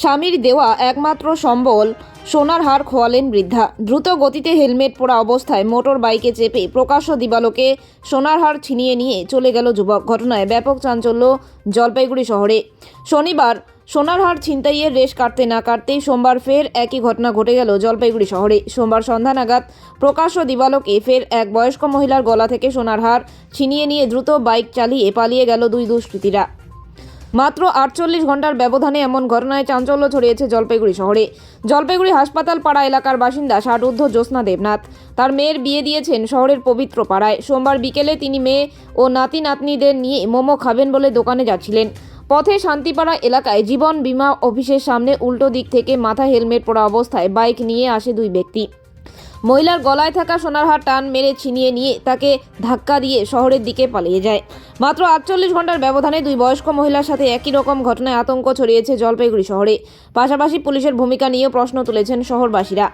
স্বামীর দেওয়া একমাত্র সম্বল, সোনার হার খোয়ালেন বৃদ্ধা। দ্রুত গতিতে হেলমেট পরা অবস্থায় মোটর বাইকে চেপে প্রকাশ্য দিবালোকে সোনার হার ছিনিয়ে নিয়ে চলে গেল যুবক। ঘটনায় ব্যাপক চাঞ্চল্য জলপাইগুড়ি শহরে। শনিবার সোনার হার ছিনতাইয়ের রেশ কাটতে না কাটতেই সোমবার ফের একই ঘটনা ঘটে গেল জলপাইগুড়ি শহরে। সোমবার সন্ধ্যা নাগাদ প্রকাশ্য দিবালোকে ফের এক বয়স্ক মহিলার গলা থেকে সোনার হার ছিনিয়ে নিয়ে দ্রুত বাইক চালিয়ে পালিয়ে গেল দুই দুষ্কৃতীরা। মাত্র আটচল্লিশ ঘণ্টার ব্যবধানে এমন ঘটনায় চাঞ্চল্য ছড়িয়েছে জলপাইগুড়ি শহরে। জলপাইগুড়ি হাসপাতাল পাড়া এলাকার বাসিন্দা ষাটঊর্ধ্ব জ্যোৎস্না দেবনাথ। তার মেয়ের বিয়ে দিয়েছেন শহরের পবিত্র পাড়ায়। সোমবার বিকেলে তিনি মেয়ে ও নাতি নাতনিদের নিয়ে মোমো খাবেন বলে দোকানে যাচ্ছিলেন। পথে শান্তিপাড়া এলাকায় জীবন বীমা অফিসের সামনে উল্টো দিক থেকে মাথা হেলমেট পরা অবস্থায় বাইক নিয়ে আসে দুই ব্যক্তি। মহিলার গলায় থাকা সোনার হার টান মেরে ছিনিয়ে নিয়ে তাকে ধাক্কা দিয়ে শহরের দিকে পালিয়ে যায়। মাত্র আটচল্লিশ ঘণ্টার ব্যবধানে দুই বয়স্ক মহিলার সাথে একই রকম ঘটনায় আতঙ্ক ছড়িয়েছে জলপাইগুড়ি শহরে। পাশাপাশি পুলিশের ভূমিকা নিয়েও প্রশ্ন তুলেছেন শহরবাসীরা।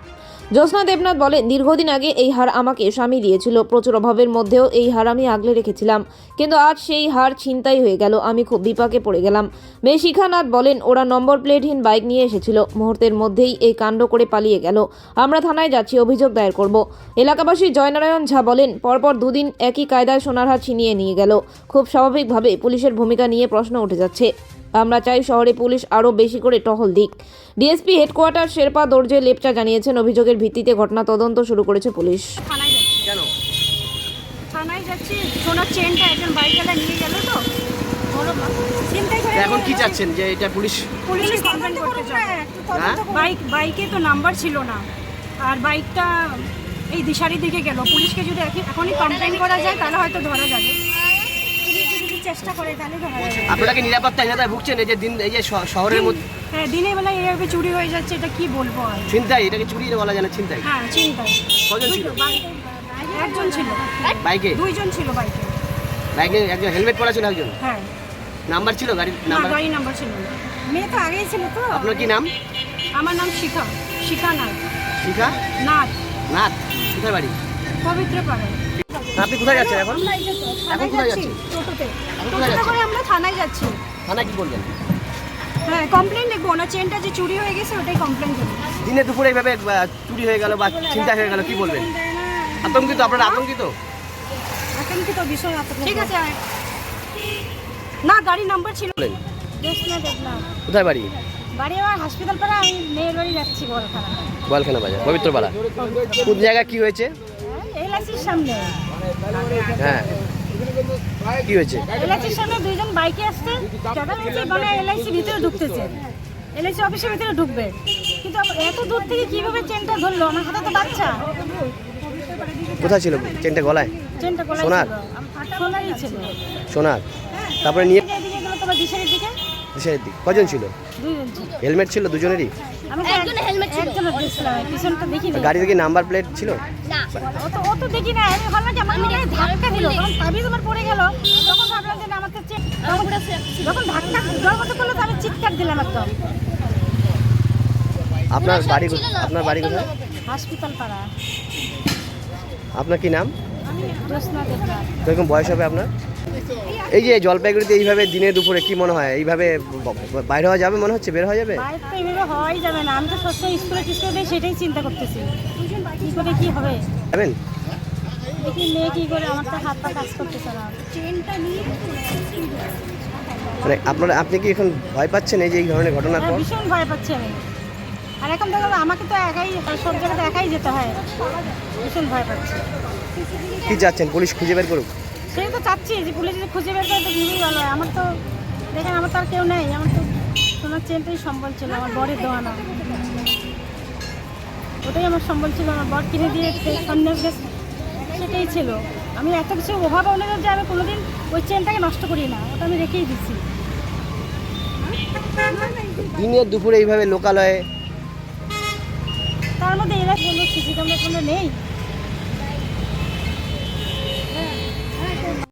জ্যোৎস্না দেবনাথ বলেন দীর্ঘদিন আগে এই হার আমাকে স্বামী দিয়েছিল, প্রচুর অভাবের মধ্যেও এই হার আমি আগলে রেখেছিলাম। কিন্তু আজ সেই হার ছিনতাই হয়ে গেল, আমি খুব বিপাকে পড়ে গেলাম। মেয়ে শিখানাথ বলেন, ওরা নম্বর প্লেটহীন বাইক নিয়ে এসেছিল, মুহূর্তের মধ্যেই এই কাণ্ড করে পালিয়ে গেল। আমরা থানায় যাচ্ছি, অভিযোগ দায়ের করব। এলাকাবাসী জয়নারায়ণ ঝা বলেন, পরপর দুদিন একই কায়দায় সোনার হার ছিনিয়ে নিয়ে গেল। খুব স্বাভাবিকভাবে পুলিশের ভূমিকা নিয়ে প্রশ্ন উঠে যাচ্ছে। আমরা চাই শহরে পুলিশ আরও বেশি করে টহল দিক। ডিএসপি হেডকোয়ার্টার শেরপা দর্জে লেপচা জানিয়েছেন অভিযোগের ভিত্তিতে ঘটনা তদন্ত শুরু করেছে পুলিশ। থানায় যাচ্ছি। কেন থানায় যাচ্ছি সোনার চেনটা একজন বাইকওয়ালা নিয়ে গেল তো। এখন কি চাচ্ছেন যে এটা পুলিশ? পুলিশে কমপ্লেন করতে চাই হ্যাঁ? বাইক বাইকে তো নাম্বার ছিল না। আর বাইকটা এই দিশারির দিকে গেল। পুলিশকে যদি এখন- এখনই কমপ্লেন করা যায় তাহলে হয়তো ধরা যাবে। চেষ্টা করে তাহলে ধরা যাবে আপনারা কি নিরাপত্তাহীনতায় ভুগছেন? এই যে দিন এই যে শহরের মধ্যে হ্যাঁ দিনের বেলায় এইভাবে চুরি হয়ে যাচ্ছে এটা কি বলব আর? ছিনতাই এটাকে চুরি বলা যায় না ছিনতাই। হ্যাঁ চিন্তাই কজন ছিল? একজন ছিল। বাইকে? দুইজন ছিল বাইকে। বাইকে একজন হেলমেট পরা ছিল একজন? হ্যাঁ। নাম্বার ছিল গাড়ির নাম্বার? গাড়ি নাম্বার ছিল মেয়ে তো আগেই ছিল তো। আপনার কি নাম? আমার নাম শিখা। শিখা নাথ। শিখা? নাথ। নাথ। কোথায় বাড়ি? পবিত্র পাড়ায় আপনি কোথায় যাচ্ছেন এখন? আমরা এই যে তো এখন থানায় কোথায় যাচ্ছি যাচ্ছেন? টোটোতে। এখন কোথায় টোটোতে যাচ্ছেন? করে আমরা থানায় যাচ্ছি। থানা কি বললেন হ্যাঁ কমপ্লেন লিখব ওনার চেনটা যে চুরি হয়ে গেছে ওটাই কমপ্লেন করব। দিনে দুপুরে এইভাবে আহ, চুরি হয়ে গেল বা ছিনতাই হয়ে গেল কি বলবেন? আতঙ্কিত? আপনারা আতঙ্কিত? এখন কি তো বিষয় আছে ঠিক আছে। না গাড়ি নাম্বার ছিল। বলেন। দেখলাম। কোথায় বাড়ি? বাড়ি আমার হসপিটাল পাড়া আমি মেয়ের বাড়ি যাচ্ছি বলখানা গোয়ালখানা বাজার পবিত্রপাড়া কোন জায়গায় কি হয়েছে? এলআইসির সামনে। হ্যাঁ। কি হয়েছে? এলআইসির সামনে দুইজন বাইকে আসছে। যারা হচ্ছে মানে এলআইসি ভিতরে ঢুকতেছে। এলআইসি অফিসের ভিতরে ঢুকবে। কিন্তু এত দূর থেকে কীভাবে চেনটা ধরলো? আমার হাতে তো বাচ্চা। কোথায় ছিল চেনটা গলায়? চেনটা গলায় সোনার? সোনারই ছিল। সোনার। তারপরে নিয়ে তোমার দিশারির দিকে। দেশের দিক। কজন ছিল? হেলমেট ছিল দুজনেরই? আমি তো একজন হেলমেট ছিল। একজনের পিছনটা দেখিনি। গাড়ি থেকে নাম্বার প্লেট ছিল? অত তো দেখি না আমি ভাবলাম যে আমার মনে হয় ধাক্কা দিল। তখন তাবিজ আমার পড়ে গেল। তখন ভাবলাম যে না যখন ধাক্কা জল মতো করল তো আমি চিৎকার দিলাম একদম। আপনার বাড়ি আপনার বাড়ি কোথায়? হসপিটাল পাড়া। আপনার কি নাম? আমি কীরকম বয়স হবে আপনার? এই যে জলপাইগুড়িতে এইভাবে দিনে দুপুরে কি মনে হয়? এইভাবে বাইরে হওয়া যাবে মনে হচ্ছে? বের হওয়া যাবে? বাইরে তো হওয়াই যাবে না। আমি তো সবসময় স্কুলে টিস্কুলে সেটাই চিন্তা করতেছি। কি করে কি হবে? যাবেন? দেখি মেয়ে কি করে আমার তো হাত পা কাজ করতেছে না। চেনটা নিয়ে মানে আপনারা আপনি কি এখন ভয় পাচ্ছেন এই যে এই ধরনের ঘটনার হ্যাঁ, পর? ভীষণ ভয় পাচ্ছি আমি। আর এখন দেখো আমাকে তো একাই সব জায়গাতে একাই যেতে হয়। ভীষণ ভয় পাচ্ছি। কি চাচ্ছেন? পুলিশ খুঁজে বের করুক? সেই তো চাচ্ছি যে পুলিশ যদি খুঁজে বের করে তো খুবই ভালো হয় আমার তো দেখেন আমার তো আর কেউ নেই। আমার তো তোমার চেনটাই সম্বল ছিল আমার বরের দোয়ানা ওটাই আমার সম্বল ছিল আমার বর কিনে দিয়ে গেছে। সেটাই ছিল। আমি এত কিছু অভাব অনুযায়ী যে আমি কোনোদিন ওই চেনটাকে নষ্ট করি না। ওটা আমি রেখেই দিচ্ছি দিনের দুপুরে এইভাবে লোকালয়ে তার মধ্যে এরা কোনো সিসি ক্যামেরা কোনো নেই।